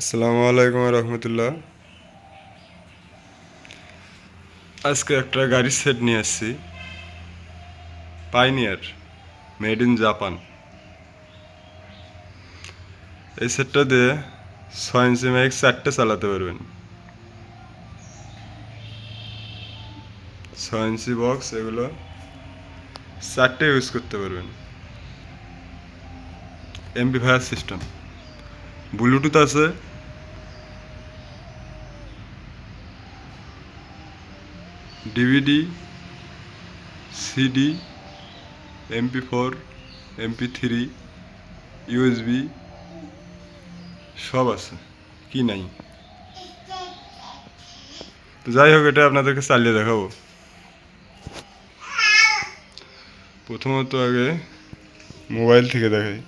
আসসালামু আলাইকুম রহমতুল্লাহ। আজকে একটা গাড়ির সেট নিয়ে আসছি। পাইনিয়ার মেড ইন জাপান এই সেটটা দিয়ে ছয় ইঞ্চি ম্যাক্স চারটে চালাতে পারবেন। ছয় ইঞ্চি বক্স এগুলো চারটে ইউজ করতে পারবেন। এমপি ফায়ার সিস্টেম ব্লুটুথ আছে। DVD, CD, MP four, MP three, USB সব আছে, কি নাই? তো যাই হোক, এটা আপনাদেরকে চালিয়ে দেখাবো। প্রথমত আগে মোবাইল থেকে দেখাই।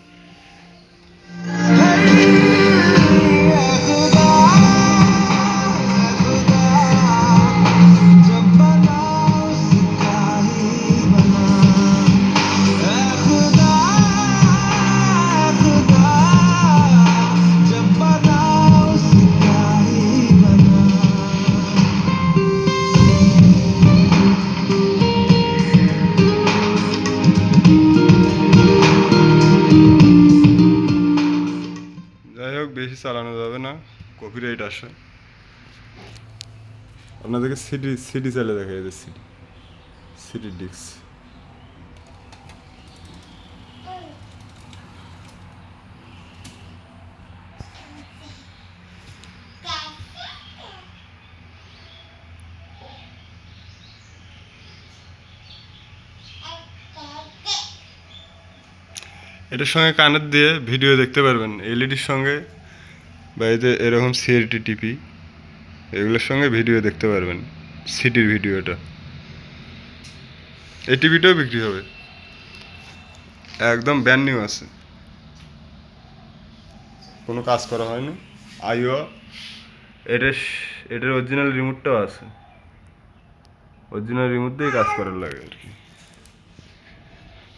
বেশি চালানো যাবে না কপিরাইট আসে। আপনাদেরকে সিডি সিডি চালিয়ে দেখা যাবে সিডি সিডি ডিক্স এটার সঙ্গে কানের দিয়ে ভিডিও দেখতে পারবেন এলইডির সঙ্গে। বা এই যে এরকম সিআরটি, টিপি এগুলোর সঙ্গে ভিডিও দেখতে পারবেন, সিটির ভিডিওটা। এই টিভিটাও বিক্রি হবে। একদম ব্যান্ড নিউ আছে। কোনো কাজ করা হয়নি। আইও এটার এটার অরিজিনাল রিমোটটাও আছে। অরিজিনাল রিমোট দিয়ে কাজ করার লাগে আর কি।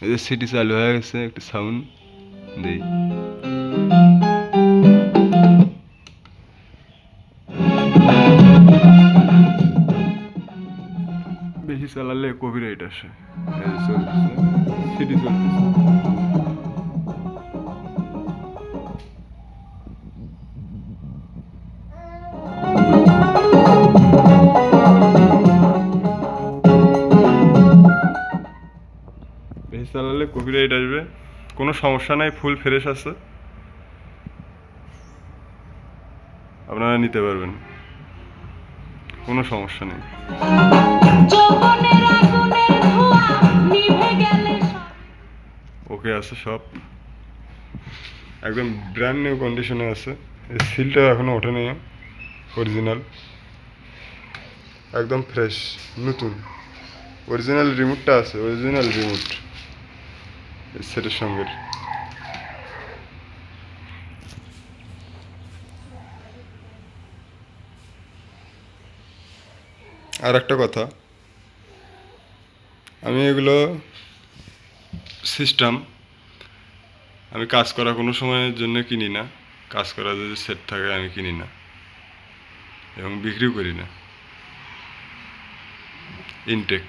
এই যে সিটি চালু হয়ে গেছে, একটা সাউন্ড দেই। বেশি চালালে কপিরাইট আসে। এই যে চলতেছে। সিটি চলতেছে। চালালে কপিরাইট আসবে। কোনো সমস্যা নাই ফুল ফ্রেশ আছে। আপনারা নিতে পারবেন। কোনো সমস্যা নেই। ওকে, আছে সব। একদম ব্র্যান্ড নিউ কন্ডিশনে আছে। এই সিলটা এখনও ওঠেনি। অরিজিনাল একদম ফ্রেশ নতুন। অরিজিনাল রিমোটটা আছে অরিজিনাল রিমোট সেটের সঙ্গে। আর একটা কথা। আমি এগুলো সিস্টেম আমি কাজ করা কোনো সময়ের জন্য কিনি না। কাজ করা যদি সেট থাকে আমি কিনি না। এবং বিক্রিও করি না। ইনটেক